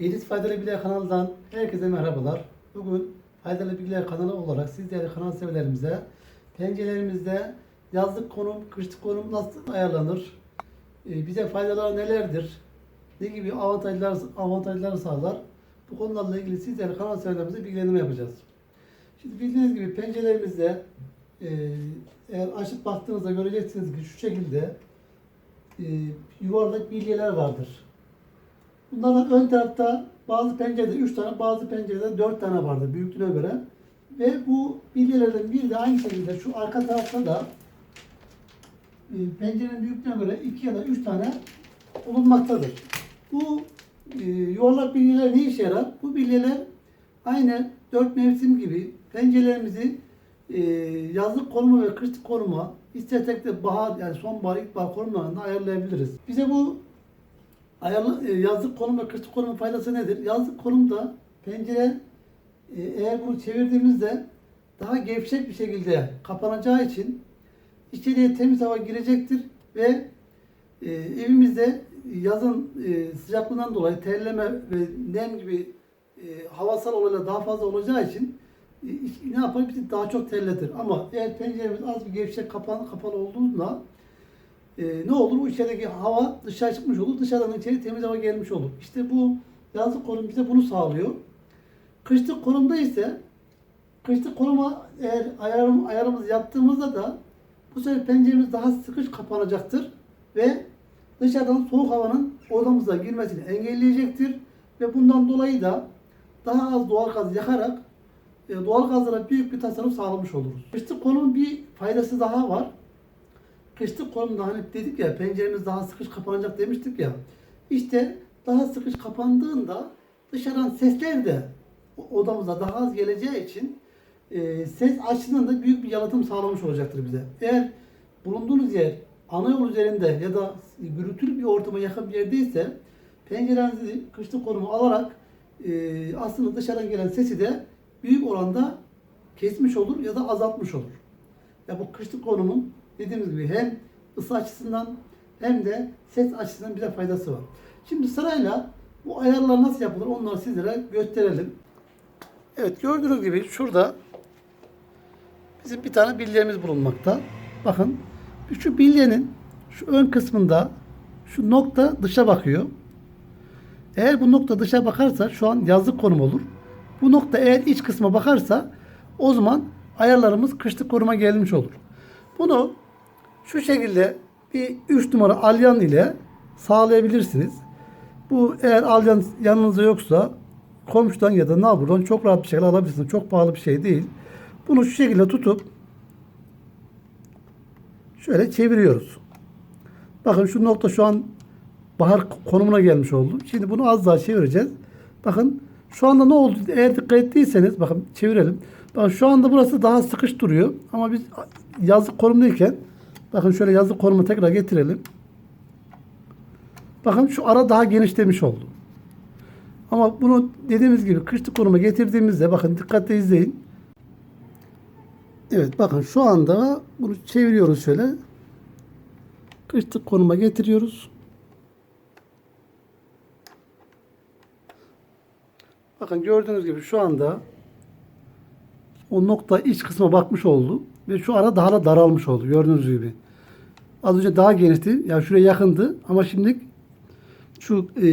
Edis Faydalı Bilgiler kanalından herkese merhabalar. Bugün Faydalı Bilgiler kanalı olarak siz değerli kanal severlerimize pencerelerimizde yazlık konum, kışlık konum nasıl ayarlanır? Ee, bize faydaları nelerdir? Ne gibi avantajlar, avantajlar sağlar? Bu konularla ilgili siz değerli kanal severlerimize bilgilendirme yapacağız. Şimdi bildiğiniz gibi pencerelerimizde e, eğer açıp baktığınızda göreceksiniz ki şu şekilde e, yuvarlak bilyeler vardır. Bunların ön tarafta bazı pencerede 3 tane, bazı pencerede 4 tane vardır büyüklüğüne göre. Ve bu bilyelerden biri de aynı şekilde şu arka tarafta da e, pencerenin büyüklüğüne göre 2 ya da 3 tane bulunmaktadır. Bu e, yuvarlak bilyeler ne işe yarar? Bu bilyeler aynı 4 mevsim gibi pencerelerimizi e, yazlık konuma ve kışlık konuma istersek de bahar yani sonbahar ilkbahar konumlarında ayarlayabiliriz. Bize bu ayarlı, e, yazlık konum ve kışlık konumun faydası nedir? Yazlık konumda pencere e, eğer bunu çevirdiğimizde daha gevşek bir şekilde kapanacağı için içeriye temiz hava girecektir ve e, evimizde yazın e, sıcaklığından dolayı terleme ve nem gibi e, havasal olaylar daha fazla olacağı için e, ne yapar? Bizi daha çok terletir. Ama eğer penceremiz az bir gevşek kapalı, kapalı olduğunda e, ne olur? Bu içerideki hava dışarı çıkmış olur. Dışarıdan içeri temiz hava gelmiş olur. İşte bu yazlık konum bize bunu sağlıyor. Kışlık konumda ise kışlık konuma eğer ayarım, ayarımızı yaptığımızda da bu sefer penceremiz daha sıkış kapanacaktır ve dışarıdan soğuk havanın odamıza girmesini engelleyecektir ve bundan dolayı da daha az doğal gaz yakarak e, doğal gazlara büyük bir tasarruf sağlamış oluruz. Kışlık konumun bir faydası daha var. Kışlık konumda hani dedik ya penceremiz daha sıkış kapanacak demiştik ya. İşte daha sıkış kapandığında dışarıdan sesler de odamıza daha az geleceği için e, ses açısından da büyük bir yalıtım sağlamış olacaktır bize. Eğer bulunduğunuz yer ana yol üzerinde ya da gürültülü bir ortama yakın bir yerdeyse pencerenizi kışlık konuma alarak e, aslında dışarıdan gelen sesi de büyük oranda kesmiş olur ya da azaltmış olur. Ya bu kışlık konumun dediğimiz gibi hem ısı açısından hem de ses açısından bize faydası var. Şimdi sırayla bu ayarlar nasıl yapılır onları sizlere gösterelim. Evet gördüğünüz gibi şurada bizim bir tane bilyemiz bulunmakta. Bakın şu bilyenin şu ön kısmında şu nokta dışa bakıyor. Eğer bu nokta dışa bakarsa şu an yazlık konum olur. Bu nokta eğer iç kısma bakarsa o zaman ayarlarımız kışlık konuma gelmiş olur. Bunu şu şekilde bir 3 numara alyan ile sağlayabilirsiniz. Bu eğer alyan yanınızda yoksa komşudan ya da neighbor'dan çok rahat bir şekilde alabilirsiniz. Çok pahalı bir şey değil. Bunu şu şekilde tutup şöyle çeviriyoruz. Bakın şu nokta şu an bahar konumuna gelmiş oldu. Şimdi bunu az daha çevireceğiz. Bakın şu anda ne oldu? Eğer dikkat ettiyseniz bakın çevirelim. Bakın şu anda burası daha sıkış duruyor. Ama biz yazlık konumdayken bakın şöyle yazlık konumu tekrar getirelim. Bakın şu ara daha genişlemiş oldu. Ama bunu dediğimiz gibi kışlık konuma getirdiğimizde bakın dikkatle izleyin. Evet bakın şu anda bunu çeviriyoruz şöyle. Kışlık konuma getiriyoruz. Bakın gördüğünüz gibi şu anda o nokta iç kısma bakmış oldu. Ve şu ara daha da daralmış oldu. Gördüğünüz gibi. Az önce daha genişti. Yani şuraya yakındı. Ama şimdi şu e,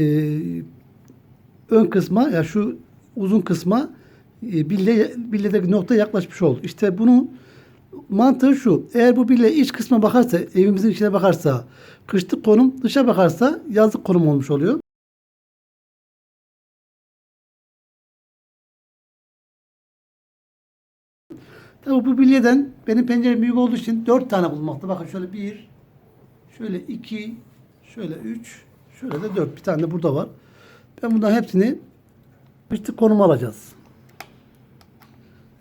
ön kısma ya yani şu uzun kısma e, bille, billedeki nokta yaklaşmış oldu. İşte bunun mantığı şu. Eğer bu bille iç kısma bakarsa, evimizin içine bakarsa kışlık konum, dışa bakarsa yazlık konum olmuş oluyor. Tabi bu bilyeden benim pencerem büyük olduğu için dört tane bulunmakta. Bakın şöyle bir, şöyle iki, şöyle üç, şöyle de dört. Bir tane de burada var. Ben bundan hepsini kışlık konum alacağız.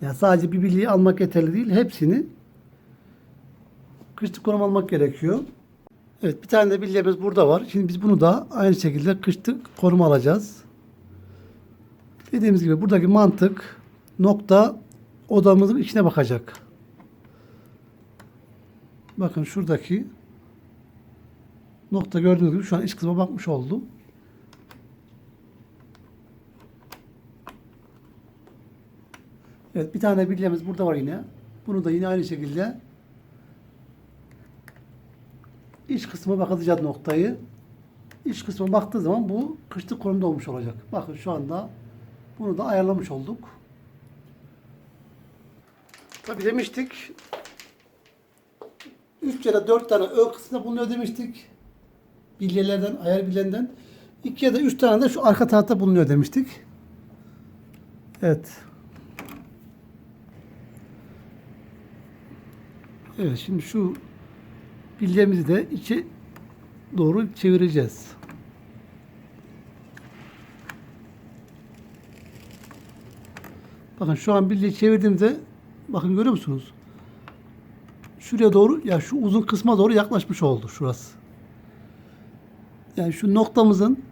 Yani sadece bir bilyeyi almak yeterli değil. Hepsini kışlık konum almak gerekiyor. Evet bir tane de bilyemiz burada var. Şimdi biz bunu da aynı şekilde kışlık konum alacağız. Dediğimiz gibi buradaki mantık nokta odamızın içine bakacak. Bakın şuradaki nokta gördüğünüz gibi şu an iç kısma bakmış oldum. Evet bir tane bilyemiz burada var yine. Bunu da yine aynı şekilde iç kısma bakacağız noktayı. İç kısma baktığı zaman bu kışlık konumda olmuş olacak. Bakın şu anda bunu da ayarlamış olduk. Tabi demiştik 3 ya da 4 tane ön kısmında bulunuyor demiştik. Bilyelerden, ayar bilyenden. 2 ya da 3 tane de şu arka tarafta bulunuyor demiştik. Evet. Evet şimdi şu bilyemizi de içe doğru çevireceğiz. Bakın şu an bilyeyi çevirdiğimde bakın görüyor musunuz? Şuraya doğru ya şu uzun kısma doğru yaklaşmış oldu şurası. Yani şu noktamızın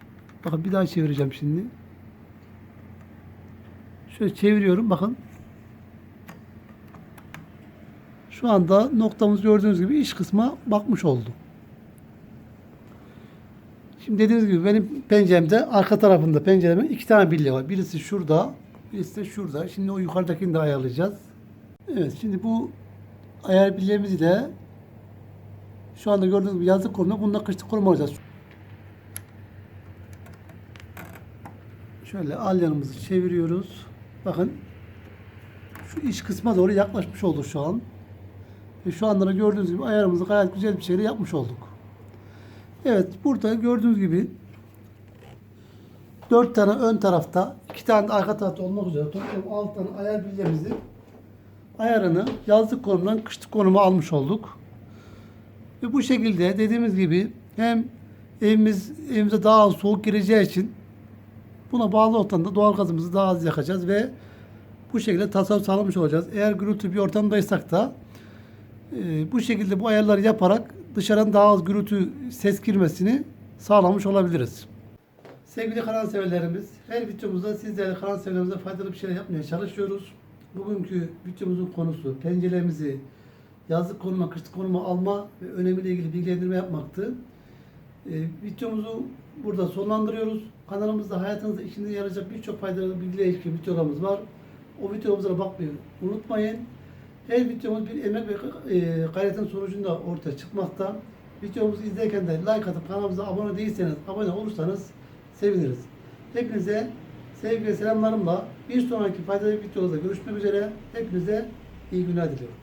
bakın bir daha çevireceğim şimdi. Şöyle çeviriyorum bakın. Şu anda noktamız gördüğünüz gibi iç kısma bakmış oldu. Şimdi dediğiniz gibi benim penceremde arka tarafında penceremin iki tane bilye var. Birisi şurada, birisi de şurada. Şimdi o yukarıdakini de ayarlayacağız. Evet şimdi bu ayar bilyemiz ile şu anda gördüğünüz gibi yazlık konumda bununla kışlık konum alacağız. Şöyle alyanımızı çeviriyoruz. Bakın şu iç kısma doğru yaklaşmış olduk şu an. Ve şu anda da gördüğünüz gibi ayarımızı gayet güzel bir şekilde yapmış olduk. Evet burada gördüğünüz gibi 4 tane ön tarafta, 2 tane de arka tarafta olmak üzere toplam 6 tane ayar bilyemizi ayarını yazlık konumdan kışlık konuma almış olduk. Ve bu şekilde dediğimiz gibi hem evimiz evimize daha az soğuk gireceği için buna bağlı ortamda doğal gazımızı daha az yakacağız ve bu şekilde tasarruf sağlamış olacağız. Eğer gürültü bir ortamdaysak da e, bu şekilde bu ayarları yaparak dışarıdan daha az gürültü ses girmesini sağlamış olabiliriz. Sevgili kanal severlerimiz, her videomuzda sizlerle kanal severlerimize faydalı bir şeyler yapmaya çalışıyoruz. Bugünkü videomuzun konusu pencerelerimizi yazlık konuma, kışlık konuma alma ve önemiyle ilgili bilgilendirme yapmaktı. E, videomuzu burada sonlandırıyoruz. Kanalımızda hayatınızda işinize yarayacak birçok faydalı bilgiyle ilgili videolarımız var. O videomuza bakmayı unutmayın. Her videomuz bir emek ve e, gayretin sonucunda ortaya çıkmakta. Videomuzu izlerken de like atıp kanalımıza abone değilseniz abone olursanız seviniriz. Hepinize sevgi ve selamlarımla bir sonraki faydalı videoda görüşmek üzere. Hepinize iyi günler diliyorum.